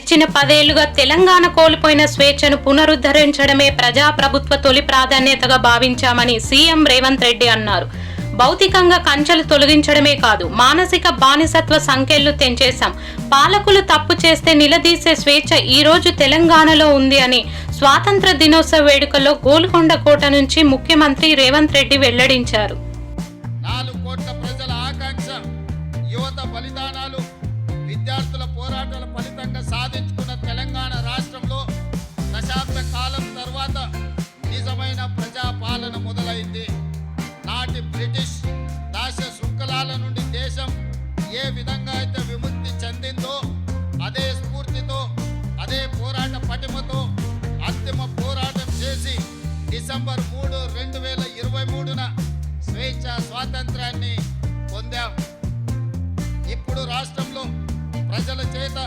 ఇచ్చిన పదేళ్ళుగా తెలంగాణ కోల్పోయిన స్వేచ్ఛను పునరుద్ధరించడమే ప్రజాప్రభుత్వ తొలి ప్రాధాన్యతగా భావించామని సీఎం రేవంత్ రెడ్డి అన్నారు. భౌతికంగా కంచెలు తొలగించడమే కాదు మానసిక బానిసత్వ సంఖ్యలు తెంచేశాం. పాలకులు తప్పు చేస్తే నిలదీసే స్వేచ్ఛ ఈ రోజు తెలంగాణలో ఉంది అని స్వాతంత్ర దినోత్సవ వేడుకల్లో గోల్కొండ కోట నుంచి ముఖ్యమంత్రి రేవంత్ రెడ్డి వెల్లడించారు. నాలుగు కోట్ల ప్రజల ఆకాంక్ష యువత ఫలితంగా తెలంగాణ రాష్ట్రంలో దశాబ్ద కాలం తర్వాత నిజమైన ప్రజాపాలన మొదలైంది. నాటి బ్రిటిష్ దాస శృంఖలాల నుండి దేశం ఏ విధంగా అయితే విముక్తి చెందిందో అదే స్ఫూర్తితో అదే పోరాట పటిమతో అంతిమ పోరాటం చేసి డిసెంబర్ మూడు రెండు వేల ఇరవై మూడున స్వేచ్ఛ స్వాతంత్రాన్ని పొందాం. ఇప్పుడు రాష్ట్రంలో ప్రజల చేత